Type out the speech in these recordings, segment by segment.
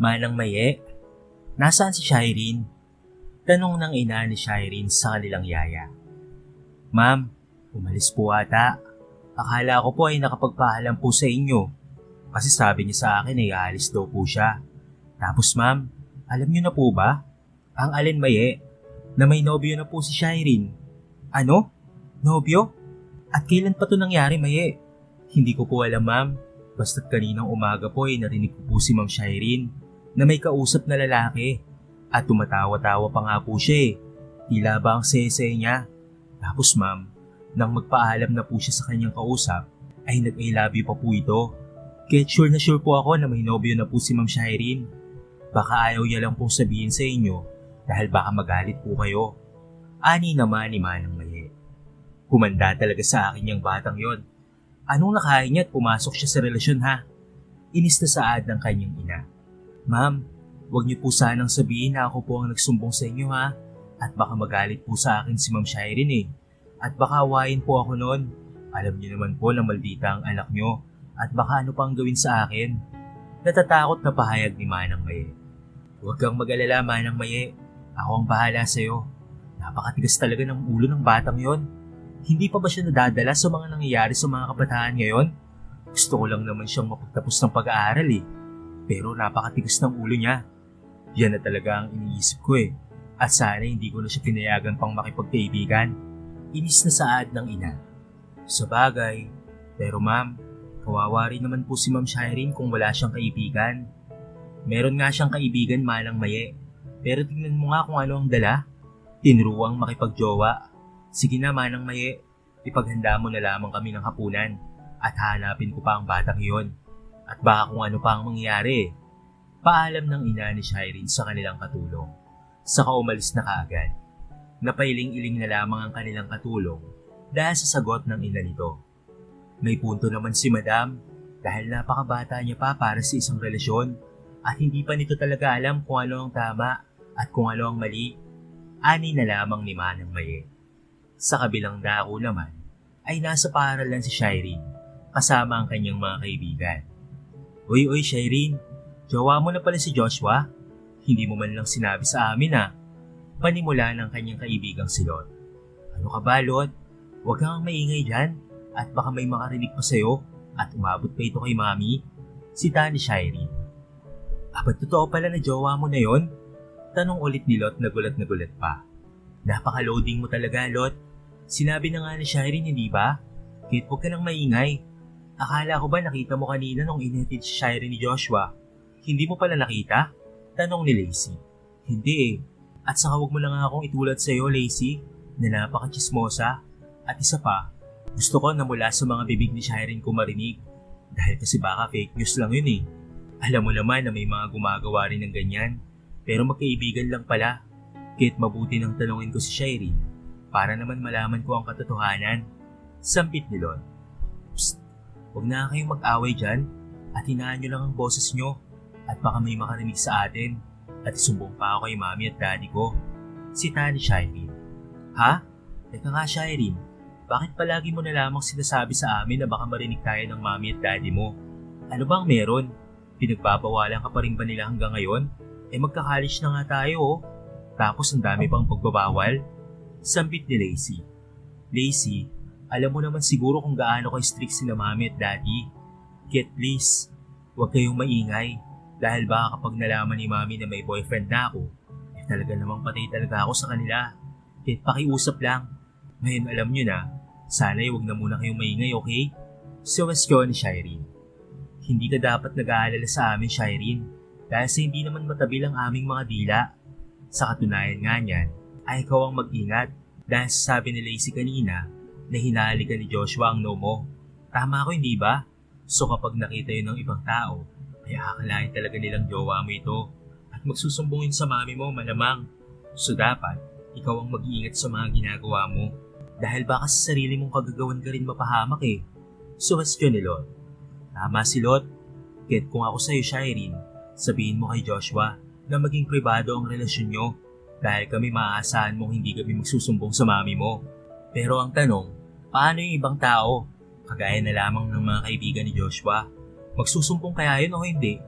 Manang Maye, nasaan si Shireen? Tanong ng ina ni Shireen sa kanilang yaya. Ma'am, umalis po ata. Akala ko po ay nakapagpaalam po sa inyo. Kasi sabi niya sa akin ay aalis daw po siya. Tapos ma'am, alam niyo na po ba? Ang Alin Maye, na may nobyo na po si Shireen. Ano? Nobyo? At kailan pa to nangyari, Maye? Hindi ko po alam, ma'am. Basta't kaninang umaga po ay narinig ko po si Ma'am Shireen na may kausap na lalaki. At tumatawa-tawa pa nga po siya eh. Tila ba ang sese niya? Tapos ma'am, nang magpaalam na po siya sa kanyang kausap, ay nag-I love you pa po ito. Kaya sure na sure po ako na may nobyo na po si Ma'am Shireen. Baka ayaw niya lang pong sabihin sa inyo dahil baka magalit po kayo. Ani naman ni Manang Maye. Kumanda talaga sa akin yung batang yon. Anong nakain niya at pumasok siya sa relasyon ha? Inis na saad ng kanyang ina. Ma'am, huwag niyo po sanang sabihin na ako po ang nagsumbong sa inyo ha. At baka magalit po sa akin si Ma'am Shireen eh. At baka awayin po ako noon. Alam niyo naman po na maldita ang anak niyo. At baka ano pang gawin sa akin. Natatakot na pahayag ni Manang Maye. Huwag kang mag-alala Manang Maye. Ako ang bahala sa'yo. Napakatigas talaga ng ulo ng batang yon. Hindi pa ba siya nadadala sa mga nangyayari sa mga kabataan ngayon? Gusto ko lang naman siyang mapagtapos ng pag-aaral eh. Pero napakatigas ng ulo niya. Yan na talaga ang iniisip ko eh. At sana hindi ko na siya pinayagan pang makipagkaibigan. Inis na saad ng ina. Sa bagay, pero ma'am, kawawa rin naman po si Ma'am Shireen kung wala siyang kaibigan. Meron nga siyang kaibigan manang maye. Pero tingnan mo nga kung ano ang dala. Tinuruang makipagjowa. Sige na manang maye, ipaghanda mo na lamang kami ng hapunan at hanapin ko pa ang batang iyon. At baka kung ano pa ang mangyari. Paalam ng ina ni Shireen sa kanilang katulong. Saka umalis na kaagad. Napailing-iling na lamang ang kanilang katulong dahil sa sagot ng ina nito. May punto naman si Madam dahil napakabata niya pa para sa isang relasyon at hindi pa nito talaga alam kung ano ang tama at kung ano ang mali. Ani na lamang ni Manang Maye. Sa kabilang dako naman ay nasa paaralan si Shireen kasama ang kanyang mga kaibigan. Uy, uy, Shireen, jowa mo na pala si Joshua? Hindi mo man lang sinabi sa amin ah. Panimula ng kanyang kaibigang si Lot. Ano ka ba, Lot? Huwag kang maingay dyan at baka may makarinig pa sa'yo at umabot pa ito kay Mami. Si Tani Shireen. Aba, totoo pala na jowa mo na yon? Tanong ulit ni Lot na gulat na gulat pa. Napaka-loading mo talaga, Lot. Sinabi na nga ni Shireen, hindi ba? Kit, huwag ka nang maingay. Akala ko ba nakita mo kanina nung inhatid si Shireen ni Joshua? Hindi mo pala nakita? Tanong ni Lacey. Hindi eh. At saka huwag mo lang akong itulad sa'yo, Lacey, na napaka-chismosa. At isa pa, gusto ko na mula sa mga bibig ni Shireen ko marinig. Dahil kasi baka fake news lang yun eh. Alam mo naman na may mga gumagawa rin ng ganyan. Pero magkaibigan lang pala. Kahit mabuti nang tanungin ko si Shireen para naman malaman ko ang katotohanan. Sampit ni Lon. Huwag na kayong mag-away dyan at hinaan nyo lang ang boses nyo at baka may makarinig sa atin at isumbong pa ako kay mami at daddy ko. Si Tani Shireen. Ha? Teka nga Shireen, bakit palagi mo na lamang sinasabi sa amin na baka marinig tayo ng mami at daddy mo? Ano bang meron? Pinagbabawalan ka pa rin ba nila hanggang ngayon? Eh magka-college na nga tayo oh. Tapos ang dami pang pagbabawal. Sambit ni Lacey. Lacey, alam mo naman siguro kung gaano ka strict sila mami at daddy. Kit please, huwag kayong maingay. Dahil baka kapag nalaman ni mami na may boyfriend na ako, eh talaga namang patay talaga ako sa kanila. Kit pakiusap lang. Ngayon alam nyo na, sana huwag na muna kayong maingay, okay? So question ni Shireen. Hindi ka dapat nag-aalala sa amin, Shireen, dahil sa hindi naman matabil ang aming mga dila. Sa katunayan nga niyan, ay ikaw ang mag-ingat dahil sabi ni Lacey kanina na hinali ka ni Joshua ang no mo. Tama ko hindi ba? So kapag nakita yun ng ibang tao, ay akalain talaga nilang jowa mo ito at magsusumbungin sa mami mo malamang. So dapat, ikaw ang mag-iingat sa mga ginagawa mo dahil baka sa sarili mong kagagawan ka rin mapahamak eh. Suwestyon ni Lot. Tama si Lot. Kahit kung ako sa'yo, Shireen, sabihin mo kay Joshua na maging pribado ang relasyon nyo dahil kami maaasahan mong hindi kami magsusumbong sa mami mo. Pero ang tanong, paano yung ibang tao? Kagaya na lamang ng mga kaibigan ni Joshua. Magsusumbong kaya yun o hindi?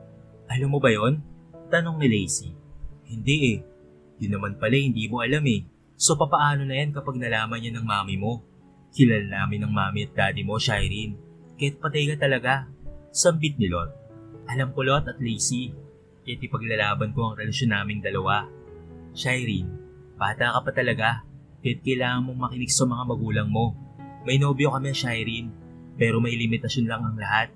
Alam mo ba yon? Tanong ni Lacey. Hindi eh. Yun naman pala hindi mo alam eh. So papaano na yan kapag nalaman niya ng mami mo? Kilala namin ng mami at daddy mo, Shireen. Kahit patay ka talaga. Sambit ni Lot. Alam ko Lot at Lacey. Kahit ipaglalaban ko ang relasyon naming dalawa. Shireen, bata ka pa talaga. Kahit kailangan mong makinig sa mga magulang mo. May nobyo kami, Shireen. Pero may limitasyon lang ang lahat.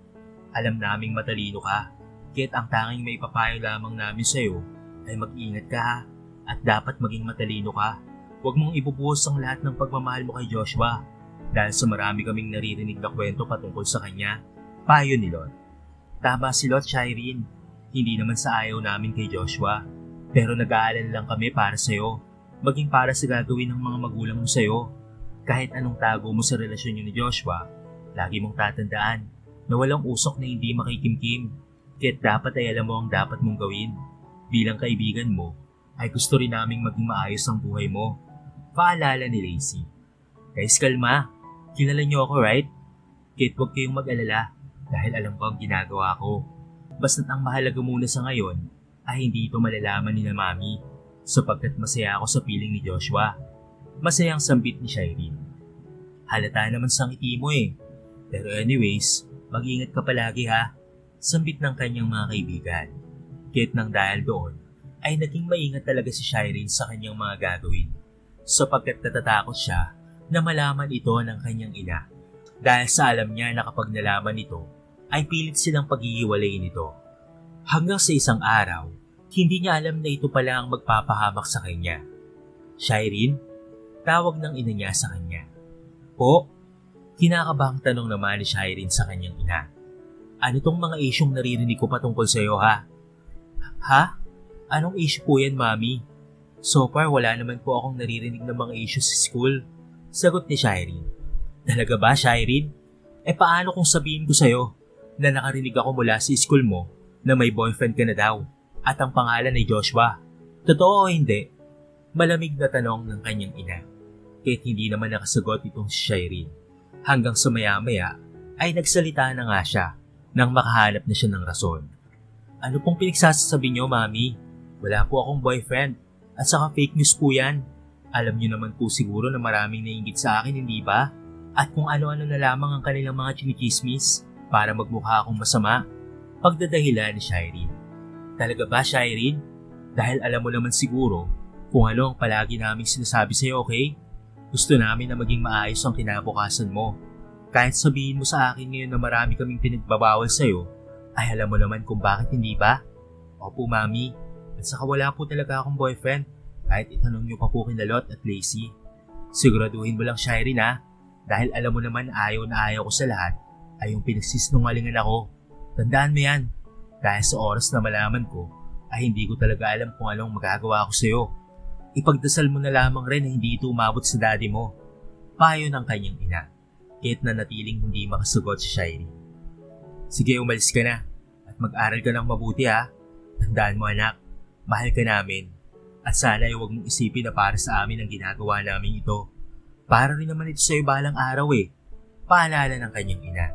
Alam naming matalino ka. Kahit ang tanging may papayo lamang namin sa'yo ay mag-ingat ka ha. At dapat maging matalino ka. Huwag mong ibubuhos ang lahat ng pagmamahal mo kay Joshua dahil sa marami kaming naririnig na kwento patungkol sa kanya. Payo ni Lot. Tama si Lot, Shireen. Hindi naman sa ayaw namin kay Joshua. Pero nag-aalala lang kami para sa'yo. Maging para sa gagawin ng mga magulang mo sa'yo. Kahit anong tago mo sa relasyon niyo ni Joshua, lagi mong tatandaan na walang usok na hindi makikimkim. Kaya't dapat ay alam mo ang dapat mong gawin. Bilang kaibigan mo, ay gusto rin naming maging maayos ang buhay mo. Paalala ni Lacey. Guys, kalma. Kilala niyo ako, right? Kahit huwag kayong mag-alala dahil alam ko ang ginagawa ko. Basta't ang mahalaga muna sa ngayon ay hindi ito malalaman ni na mami sapagkat masaya ako sa piling ni Joshua. Masayang sambit ni Shireen. Halata naman sa ngiti mo eh. Pero anyways, mag-ingat ka palagi ha. Sambit ng kanyang mga kaibigan. Kahit nang dahil doon, ay naging maingat talaga si Shireen sa kanyang mga gagawin. Sapagkat natatakot siya na malaman ito ng kanyang ina. Dahil sa alam niya na kapag nalaman ito, ay pilit silang paghihiwalayin ito. Hanggang sa isang araw, hindi niya alam na ito pala ang magpapahamak sa kanya. Shireen, tawag ng ina niya sa kanya. Po, kinakabang tanong naman ni Shireen sa kanyang ina. Ano tong mga isyong naririnig ko patungkol sa iyo ha? Ha? Anong issue po yan, Mami? So far, wala naman po akong naririnig ng mga issue sa school. Sagot ni Shireen. Talaga ba, Shireen? Eh paano kung sabihin ko sa'yo na nakarinig ako mula sa school mo na may boyfriend ka na daw at ang pangalan ay Joshua? Totoo o hindi? Malamig na tanong ng kanyang ina. Kahit hindi naman nakasagot itong si Shireen. Hanggang sa maya-maya ay nagsalita na nga siya nang makahanap na siya ng rason. Ano pong pinagsasasabi niyo, Mami? Wala po akong boyfriend. At saka fake news po yan. Alam niyo naman po siguro na maraming nainggit sa akin, hindi ba? At kung ano-ano na lamang ang kanilang mga chinichismis para magmukha akong masama. Pagdadahilan ni Shireen. Talaga ba, Shireen? Dahil alam mo naman siguro kung ano ang palagi naming sinasabi sa'yo, okay? Gusto namin na maging maayos ang kinabukasan mo. Kahit sabihin mo sa akin ngayon na marami kaming pinagbabawal sa'yo, ay alam mo naman kung bakit hindi ba? Opo, Mami. At saka wala po talaga akong boyfriend. Kahit itanong niyo pa po kina Lot at Lacey. Siguraduhin mo lang, Shireen ha. Dahil alam mo naman ayaw na ayaw ko sa lahat ay yung pinagsisinungalingan ako. Tandaan mo yan. Dahil sa oras na malaman ko, ay hindi ko talaga alam kung anong magagawa ko sa'yo. Ipagdasal mo na lamang rin na hindi ito umabot sa daddy mo. Payo ng kanyang ina. Kahit na natiling hindi makasagot si Shireen. Sige, umalis ka na. At mag-aral ka ng mabuti ha. Tandaan mo anak, mahal ka namin. At sana ay huwag mong isipin na para sa amin ang ginagawa namin ito. Para rin naman ito sa'yo balang araw eh. Paalala ng kanyang ina.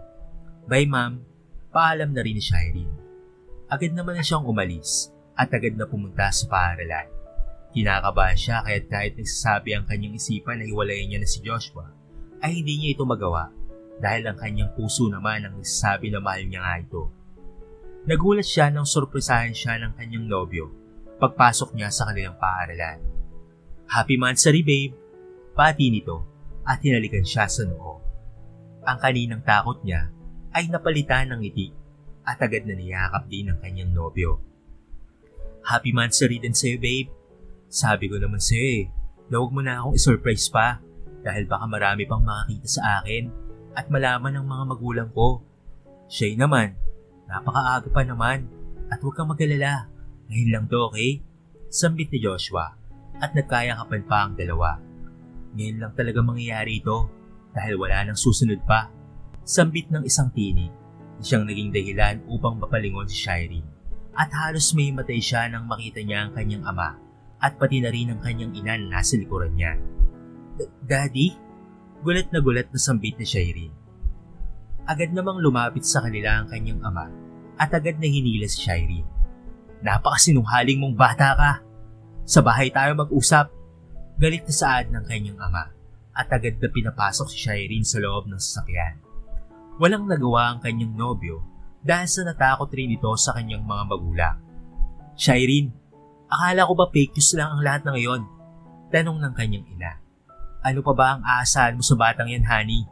Bye ma'am, paalam na rin ni Shireen. Agad naman na siyang umalis at agad na pumunta sa paaralan. Kinakabahan siya kahit kahit nagsasabi ang kanyang isipan na hiwalayan niya na si Joshua, ay hindi niya ito magawa dahil ang kanyang puso naman ang nagsasabi na mahal niya nga ito. Nagulat siya nang sorpresahan siya ng kanyang nobyo pagpasok niya sa kanilang paaralan. Happy Mansari babe! Pati nito at hinalikan siya sa noo. Ang kaninang takot niya ay napalitan ng ngiti at agad na niyakap din ang kanyang nobyo. Happy Mansari din sa'yo babe. Sabi ko naman sa'yo eh, na huwag mo na akong isurprise pa dahil baka marami pang makakita sa akin at malaman ng mga magulang ko. Siya naman, napakaaga pa naman at huwag kang magalala. Ngayon lang to, okay? Sambit ni Joshua at nagkayakapan pa ang dalawa. Ngayon lang talaga mangyayari ito dahil wala nang susunod pa. Sambit ng isang tinig siyang naging dahilan upang mapalingon si Shireen. At halos may matay siya nang makita niya ang kanyang ama at pati na rin ang kanyang ina na nasa niya. Daddy? Gulat na gulat na sambit ni Shireen. Agad namang lumapit sa kanila ang kanyang ama at agad na hinila si Shireen. Napakasinungaling mong bata ka. Sa bahay tayo mag-usap. Galit na saad ng kanyang ama at agad na pinapasok si Shireen sa loob ng sasakyan. Walang nagawa ang kanyang nobyo dahil sa natakot rin ito sa kanyang mga magulang. Shireen, akala ko ba fake news lang ang lahat ng ngayon? Tanong ng kanyang ina. Ano pa ba ang aasahan mo sa batang yan, honey?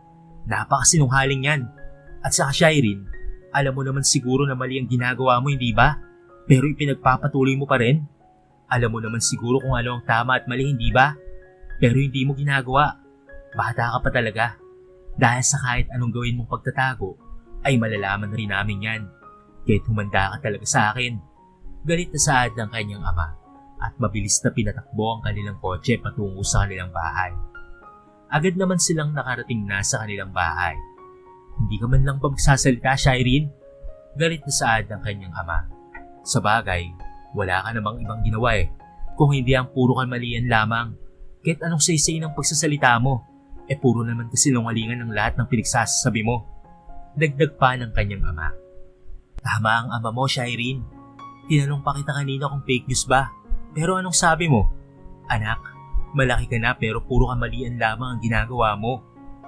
Napakasinungaling yan. At saka Shireen, alam mo naman siguro na mali ang ginagawa mo, hindi ba? Pero ipinagpapatuloy mo pa rin? Alam mo naman siguro kung ano ang tama at mali, hindi ba? Pero hindi mo ginagawa. Bata ka pa talaga. Dahil sa kahit anong gawin mong pagtatago, ay malalaman rin namin yan. Kahit humanda ka talaga sa akin. Galit na saad ng kanyang ama at mabilis na pinatakbo ang kanilang kotse patungo sa kanilang bahay. Agad naman silang nakarating na sa kanilang bahay. Hindi ka man lang ba magsasalita, Shireen? Galit na saad ng kanyang ama. Sa bagay, wala ka namang ibang ginawa eh. Kung hindi ang puro kamalian lamang, kahit anong saysay ng pagsasalita mo, eh puro naman kasi lungalingan ng lahat ng pinagsasabi mo. Dagdag pa ng kanyang ama. Tama ang ama mo, Shireen. Tinanong pa kita kanina kung fake news ba. Pero anong sabi mo? Anak, malaki ka na pero puro kamalian lamang ang ginagawa mo.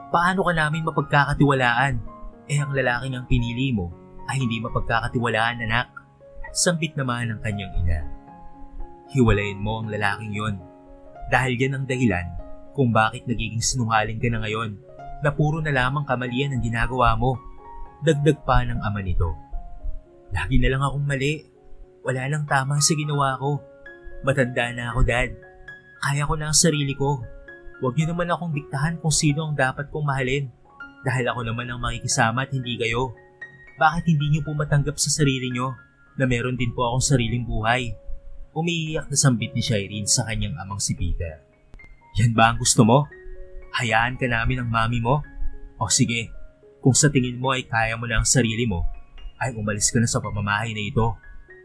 Paano ka namin mapagkakatiwalaan? Eh ang lalaking ang pinili mo ay hindi mapagkakatiwalaan anak. Sambit naman ng kanyang ina. Hiwalayin mo ang lalaking yon. Dahil yan ang dahilan kung bakit nagiging sinungaling ka na ngayon na puro na lamang kamalian ang ginagawa mo. Dagdag pa ng ama nito. Lagi na lang akong mali. Wala lang tama sa ginawa ko. Matanda na ako, Dad. Kaya ko na ang sarili ko. Huwag niyo naman akong diktahan kung sino ang dapat kong mahalin. Dahil ako naman ang makikisama at hindi kayo. Bakit hindi niyo po matanggap sa sarili niyo na meron din po akong sariling buhay? Umiiyak na sambit ni Shireen sa kanyang amang si Peter. Yan ba ang gusto mo? Hayaan ka namin ng mami mo? O sige, kung sa tingin mo ay kaya mo na ang sarili mo, ay umalis ka na sa pamamahay na ito.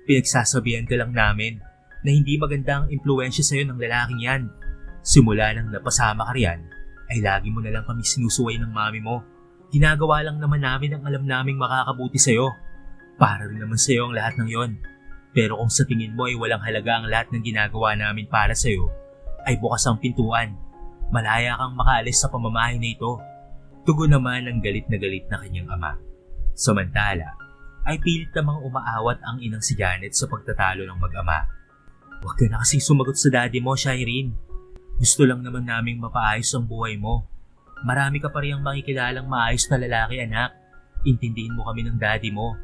Pinagsasabihan ka lang namin na hindi maganda ang impluensya sa'yo ng lalaking yan. Simula nang napasama ka riyan, ay lagi mo na lang kami sinusuway ng mami mo. Ginagawa lang naman namin ang alam naming makakabuti sa'yo. Para rin naman sa'yo ang lahat ng yon. Pero kung sa tingin mo ay walang halaga ang lahat ng ginagawa namin para sa'yo, ay bukas ang pintuan. Malaya kang makaalis sa pamamahay na ito. Tugon naman ang galit na galit na kanyang ama. Samantala, ay pilit namang umaawat ang inang si Janet sa pagtatalo ng mag-ama. Huwag ka na kasing sumagot sa daddy mo, Shireen. Gusto lang naman naming mapaayos ang buhay mo. Marami ka pa riyang makikilalang maayos na lalaki, anak. Intindihin mo kami ng daddy mo.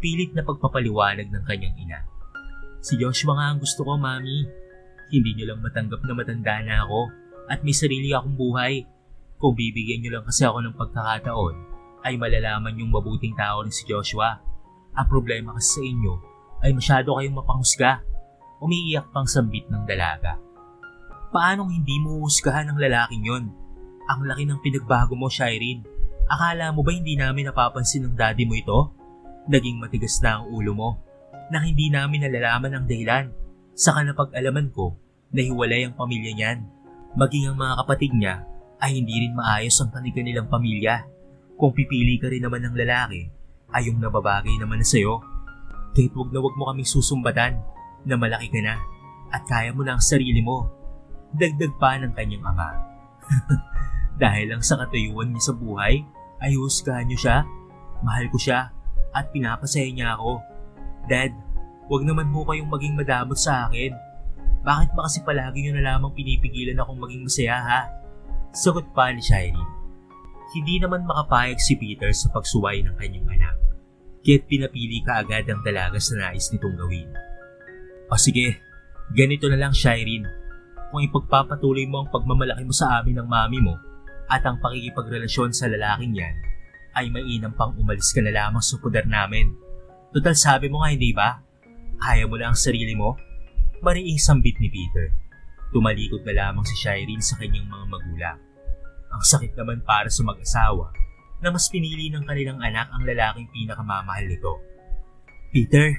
Pilit na pagpapaliwanag ng kanyang ina. Si Joshua nga ang gusto ko, mami. Hindi niyo lang matanggap na matanda na ako at may sarili akong buhay. Kung bibigyan niyo lang kasi ako ng pagkakataon, ay malalaman yung mabuting tao rin si Joshua. Ang problema kasi sa inyo ay masyado kayong mapanghusga. Umiiyak pang sambit ng dalaga. Paanong hindi mo husgahan ng lalaking yon? Ang laki ng pinagbago mo, Shireen. Akala mo ba hindi namin napapansin ng daddy mo ito? Naging matigas na ang ulo mo. Na hindi namin nalalaman ang dahilan. Saka napag-alaman ko na hiwalay ang pamilya niyan. Maging ang mga kapatid niya ay hindi rin maayos ang kanilang pamilya. Kung pipili ka rin naman ng lalaki, ay yung nababagay naman na sa'yo. Kahit wag na wag mo kaming susumbatan na malaki ka na at kaya mo na ang sarili mo. Dagdag pa ng kanyang ama. Dahil lang sa katayuan niya sa buhay, ay husgahan niyo siya, mahal ko siya, at pinapasaya niya ako. Dad, wag naman mo kayong maging madamot sa akin. Bakit ba kasi palagi niyo na lamang pinipigilan akong maging masaya ha? Sagot pa ni Shireen. Hindi naman makapayag si Peter sa pagsuway ng kanyang anak. Kaya't pinapili ka agad ang dalaga sa nais nitong gawin. O sige, ganito na lang Shireen. Kung ipagpapatuloy mo ang pagmamalaki mo sa amin ng mami mo at ang pakikipagrelasyon sa lalaking yan, ay mainam pang umalis ka na lamang sa poder namin. Total sabi mo nga hindi ba? Kaya mo lang ang sarili mo? Mariing sambit ni Peter. Tumalikod na lamang si Shireen sa kanyang mga magulang. Ang sakit naman para sa mag-asawa na mas pinili ng kanilang anak ang lalaking pinakamamahal nito. Peter,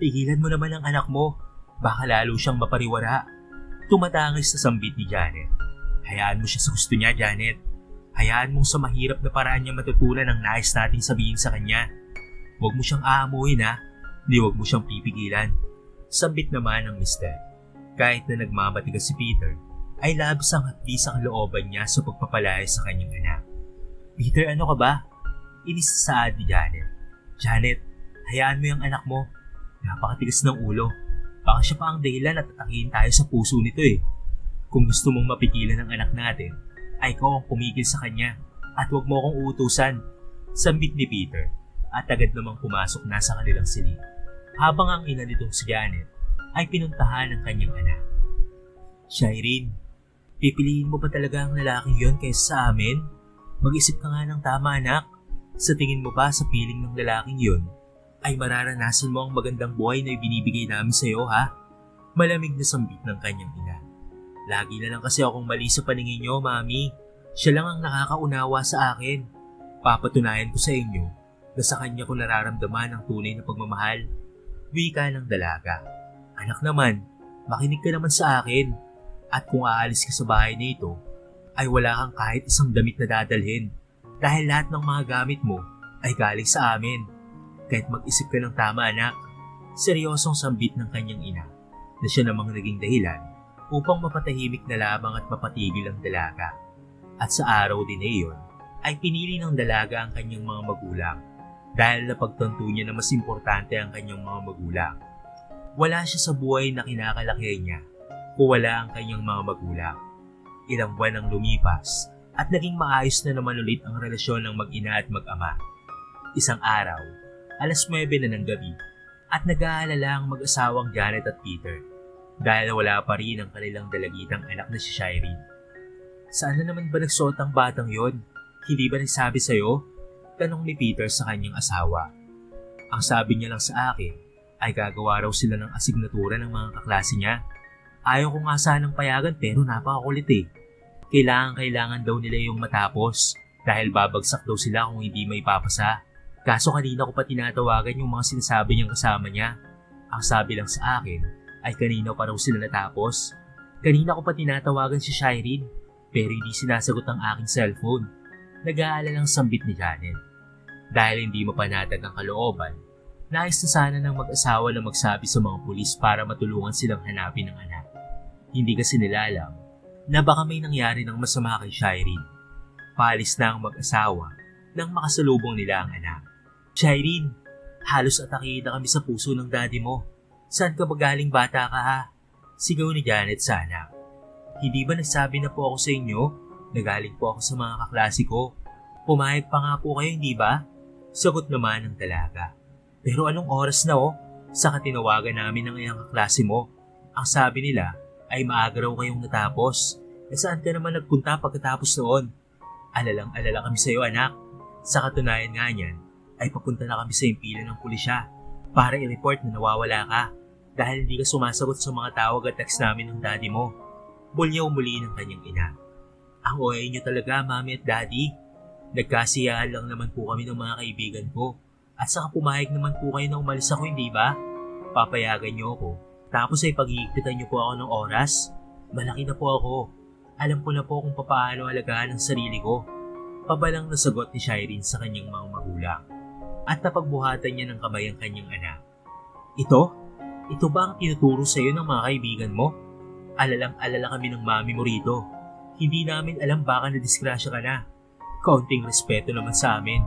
tigilan mo naman ang anak mo. Baka lalo siyang mapariwara. Tumatangis sa sambit ni Janet. Hayaan mo siya sa gusto niya, Janet. Hayaan mong sa mahirap na paraan niya matutunan ang nais nating sabihin sa kanya. Huwag mo siyang aamuhin ha. Hindi huwag mo siyang pipigilan. Sambit naman ng mister. Kahit na nagmamatigas si Peter, ay labis ang hapdi sa kalooban niya sa pagpapalaya sa kanyang anak. Peter, ano ka ba? Inis sa ni Janet. Janet, hayaan mo yung anak mo. Napakatigas ng ulo. Baka siya pa ang dahilan at atakihin tayo sa puso nito eh. Kung gusto mong mapigilan ang anak natin, ay ikaw ang pumigil sa kanya at huwag mo akong uutusan. Sambit ni Peter at agad namang pumasok na sa kanilang silid. Habang ang ina nitong si Janet ay pinuntahan ng kanyang anak. Shireen, pipiliin mo ba talaga ang lalaking yon kaysa sa amin? Mag-isip ka nga ng tama anak. Sa tingin mo ba sa piling ng lalaking yon ay mararanasan mo ang magandang buhay na ibinibigay namin sa iyo ha? Malamig na sambit ng kanyang ina. Lagi na lang kasi akong mali sa paningin niyo, mami. Siya lang ang nakakaunawa sa akin. Papatunayan ko sa inyo na sa kanya ko nararamdaman ang tunay na pagmamahal. Wika ng dalaga. Anak naman, makinig ka naman sa akin. At kung aalis ka sa bahay na ito, ay wala kang kahit isang damit na dadalhin. Dahil lahat ng mga gamit mo ay galing sa amin. Kahit mag-isip ka ng tama anak, seryosong sambit ng kanyang ina na siya namang naging dahilan upang mapatahimik na lamang at mapatigil ang dalaga. At sa araw din na iyon, ay pinili ng dalaga ang kanyang mga magulang dahil napagtanto niya na mas importante ang kanyang mga magulang. Wala siya sa buhay na kinakalaki niya kung wala ang kanyang mga magulang. Ilang buwan ang lumipas at naging maayos na naman ulit ang relasyon ng mag-ina at mag-ama. Isang araw, alas 9 na ng gabi at nag-aalala ang mag-asawang Janet at Peter dahil wala pa rin ang kanilang dalagitang anak na si Shireen. Saan na naman ba nagsuot ang batang yon? Hindi ba nagsabi sa'yo? Tanong ni Peter sa kanyang asawa. Ang sabi niya lang sa akin ay gagawa raw sila ng asignatura ng mga kaklase niya. Ayaw ko nga sanang payagan pero napakakulit eh. Kailangan-kailangan daw nila yung matapos dahil babagsak daw sila kung hindi may papasa. Kaso kanina ko pa tinatawagan yung mga sinasabi niyang kasama niya. Ang sabi lang sa akin ay kanina pa raw sila natapos. Kanina ko pa tinatawagan si Shireen pero hindi sinasagot ang aking cellphone. Nag-aalala ng sambit ni Janet. Dahil hindi mapanatag ang kalooban, nais na sana ng mag-asawa na magsabi sa mga pulis para matulungan silang hanapin ang anak. Hindi kasi nila alam na baka may nangyari ng masama kay Shireen. Paalis na ang mag-asawa nang makasalubong nila ang anak. Shireen, halos na kami sa puso ng daddy mo. Saan ka ba galing bata ka ha? Sigaw ni Janet sa anak. Hindi ba nagsabi na po ako sa inyo? Nagaling po ako sa mga kaklase ko. Pumayag pa nga po kayo, hindi ba? Sagot naman ng dalaga. Pero anong oras na oh? Sa katinawagan namin ng iyang kaklase mo. Ang sabi nila ay maaga raw kayong natapos. E saan ka naman nagpunta pagkatapos noon? Alalang alala kami sa iyo anak. Sa katunayan nga niyan, ay papunta na kami sa impila ng pulisya para i-report na nawawala ka dahil hindi ka sumasagot sa mga tawag at text namin ng daddy mo. Bulyaw muli ng kanyang ina. Ang OA niyo talaga, mami at daddy. Nagkasiyahan lang naman po kami ng mga kaibigan ko. At saka pumayag naman po kayo na umalis ako, hindi ba? Papayagan niyo ako. Tapos ay pag-iigpitan niyo po ako ng oras. Malaki na po ako. Alam ko na po kung paano alagaan ang sarili ko. Pabalang nasagot ni Shireen sa kanyang mga magulang. At napagbuhatan niya ng kamay ang kanyang anak. Ito? Ito ba ang tinuturo sa iyo ng mga kaibigan mo? Alalang-alala kami ng mami mo rito. Hindi namin alam baka na-disgrasya ka na. Kaunting respeto naman sa amin.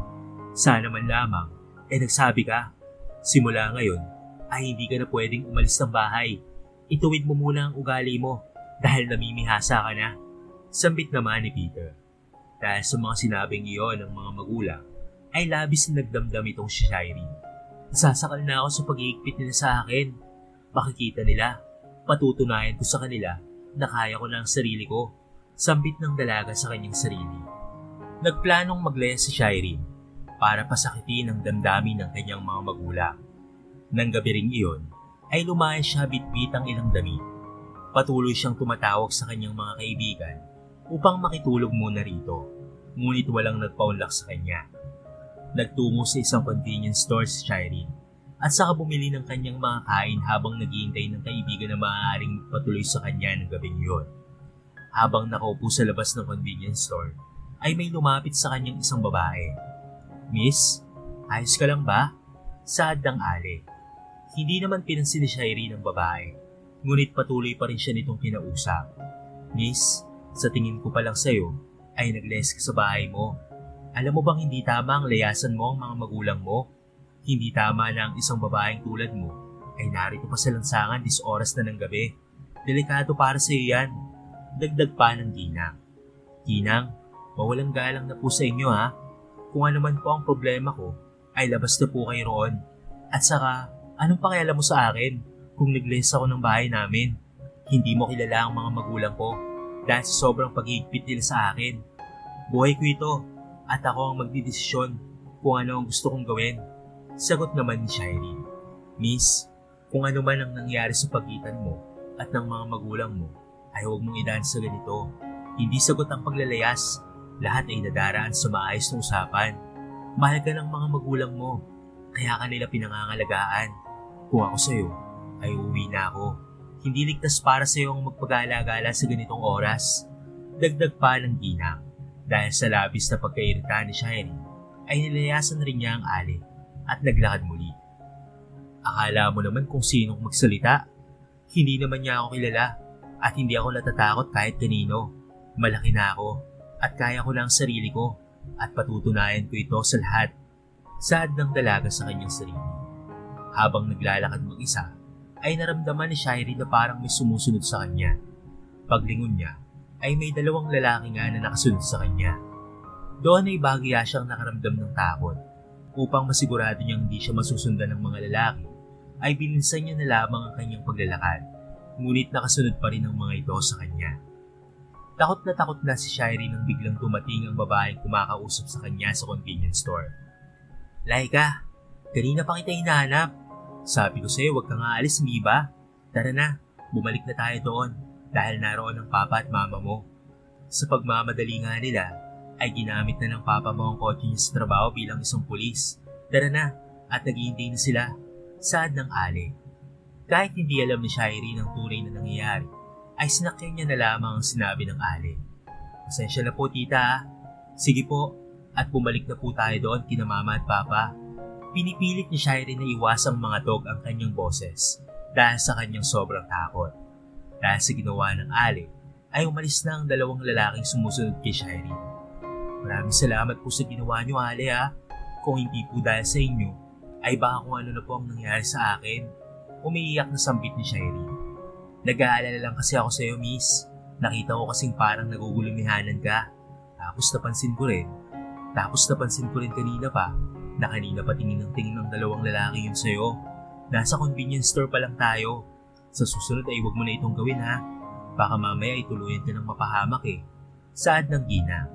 Sana man lamang, eh nagsabi ka. Simula ngayon, ay hindi ka na pwedeng umalis ng bahay. Ituwid mo muna ang ugali mo dahil namimihasa ka na. Sambit naman ni Peter. Dahil sa mga sinabing iyon ng mga magulang, ay labis na nagdamdam itong si Shireen. Nasasakal na ako sa pag-iigpit nila sa akin. Makikita nila patutunayan ko sa kanila na kaya ko na ang sarili ko. Sambit ng dalaga sa kanyang sarili. Nagplanong maglaya si Shireen para pasakitin ang damdamin ng kanyang mga magulang. Nang gabi ring iyon, ay lumayas siya bitbit ang ilang damit. Patuloy siyang tumatawag sa kanyang mga kaibigan upang makitulog muna rito, ngunit walang nagpaunlak sa kanya. Nagtungo sa isang convenience store si Shireen at saka bumili ng kanyang mga kain habang naghihintay ng kaibigan na maaaring patuloy sa kanya ng gabing yun. Habang nakaupo sa labas ng convenience store, ay may lumapit sa kanyang isang babae. Miss, ayos ka lang ba? Saad ng ali. Hindi naman pinansin ni Shireen ang babae, ngunit patuloy pa rin siya nitong kinausap. Miss, sa tingin ko pa lang sa'yo, ay nagles ka sa bahay mo. Alam mo bang hindi tama ang layasan mo ang mga magulang mo? Hindi tama na ang isang babaeng tulad mo ay narito pa sa lansangan dis oras na ng gabi. Delikado para sa iyo yan. Dagdag pa ng ginang. Ginang, mawalang galang na po sa inyo ha. Kung ano man po ang problema ko, ay labas na po kayo roon. At saka, anong pakialam mo sa akin kung nagles ako ng bahay namin? Hindi mo kilala ang mga magulang ko dahil sa sobrang paghihigpit nila sa akin. Buhay ko ito at ako ang magdidesisyon kung ano ang gusto kong gawin. Sagot naman ni Shireen. Miss, kung ano man ang nangyari sa pagitan mo at ng mga magulang mo, ay huwag mong idaan sa ganito. Hindi sagot ang paglalayas. Lahat ay nadaraan sa maayos na usapan. Mahal ka ng mga magulang mo, kaya kanila pinangangalagaan. Kung ako sa'yo, ay uuwi na ako. Hindi ligtas para sa'yo ang magpag-alagala sa ganitong oras. Dagdag pa ng ginang. Dahil sa labis na pagkairita ni Shireen, ay nilayasan rin niya ang ali at naglakad muli. Akala mo naman kung sinong magsalita. Hindi naman niya ako kilala at hindi ako natatakot kahit kanino. Malaki na ako at kaya ko lang ang sarili ko at patutunayan ko ito sa lahat. Saad ng dalaga sa kanyang sarili. Habang naglalakad mag-isa, ay naramdaman ni Shireen na parang may sumusunod sa kanya. Paglingon niya, ay may dalawang lalaki nga na nakasunod sa kanya. Doon ay bahagya siyang nakaramdam ng takot. Upang masigurado niyang hindi siya masusundan ng mga lalaki, ay bininsan niya na lamang ang kanyang paglalakad. Ngunit nakasunod pa rin ang mga ito sa kanya. Takot na takot na si Shireen nang biglang tumating ang babaeng kumakausap sa kanya sa convenience store. Laika, kanina pa kita hinahanap. Sabi ko sa'yo huwag kang aalis, hindi ba? Tara na, bumalik na tayo doon dahil naroon ang papa at mama mo. Sa pagmamadali nga nila, ay ginamit na ng papa mo ang kotse niya sa trabaho bilang isang pulis. Tara na, at naghihintay na sila. Saad ng ali. Kahit hindi alam ni Shireen ang tunay na nangyayari, ay sinakyan niya na lamang ang sinabi ng ali. Pasensya na po tita. Sige po, at bumalik na po tayo doon kina mama at papa. Pinipilit ni Shireen na iwasang mga dog ang kanyang boses dahil sa kanyang sobrang takot. Dahil sa ginawa ng ali, ay umalis na ang dalawang lalaking sumusunod kay Shireen. Maraming salamat po sa ginawa niyo, Ali ha. Kung hindi po dahil sa inyo, ay baka kung ano na po ang nangyari sa akin. Umiiyak na sambit ni Shireen. Nag-aalala lang kasi ako sa iyo, miss. Nakita ko kasing parang nagugulumihanan ka. Tapos napansin ko rin. Tapos napansin ko rin kanina pa na kanina pa tingin ng tingin ng dalawang lalaki yun sa'yo. Nasa convenience store pa lang tayo. Sa susunod ay huwag mo na itong gawin ha. Baka mamaya ay tuluyan ka ng mapahamak eh. Saad ng gina.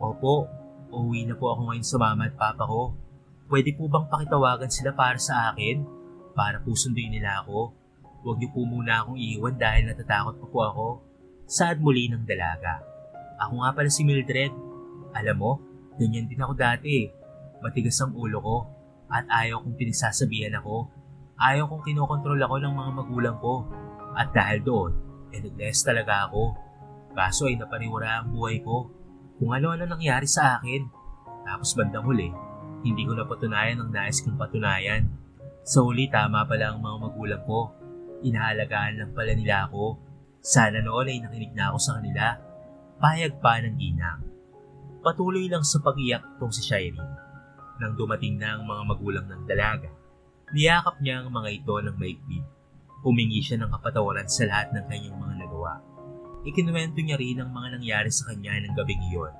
Opo, uuwi na po ako ngayon sa mama at papa ko. Pwede po bang pakitawagan sila para sa akin? Para po sunduin nila ako. Huwag niyo po muna akong iiwan dahil natatakot pa po ako. Saad muli ng dalaga. Ako nga pala si Mildred. Alam mo, ganyan din ako dati. Matigas ang ulo ko at ayaw kong pinagsasabihan ako. Ayaw kong kinokontrol ako ng mga magulang ko. At dahil doon, eh nag-less talaga ako. Kaso ay napariwara ang buhay ko kung ano-ano nangyari sa akin. Tapos bandang huli, hindi ko napatunayan ang nais kong patunayan. Sa huli, tama pala ang mga magulang ko. Inaalagaan lang pala nila ako. Sana noon ay nakinig na ako sa kanila. Payag pa ng ginang. Patuloy lang sa pag-iyak tong si Shireen. Nang dumating na ang mga magulang ng dalaga, niyakap niya ang mga ito ng maigpit. Humingi siya ng kapatawaran sa lahat ng kanyang mga nagawa. Ikinuwento niya rin ang mga nangyari sa kanya ng gabing iyon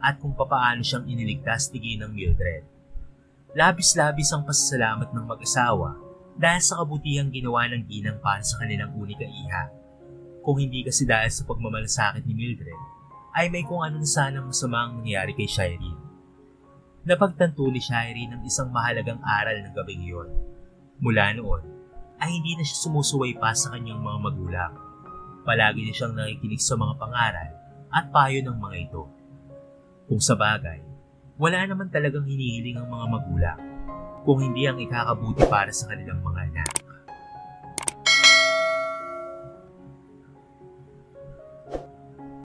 at kung papaano siyang iniligtas ni Ginang Mildred. Labis-labis ang pasasalamat ng mag-asawa dahil sa kabutihang ginawa ng Ginang para sa kanilang unika iha. Kung hindi kasi dahil sa pagmamalasakit ni Mildred, ay may kung ano na sanang masama ang nangyari kay Shireen. Napagtanto ni Shireen ang isang mahalagang aral ng gabing iyon. Mula noon, ay hindi na siya sumusuway pa sa kanyang mga magulang. Palagi na siyang nakikinig sa mga pangaral at payo ng mga ito. Kung sa bagay, wala naman talagang hinihiling ang mga magulang kung hindi ang ikakabuti para sa kanilang mga anak.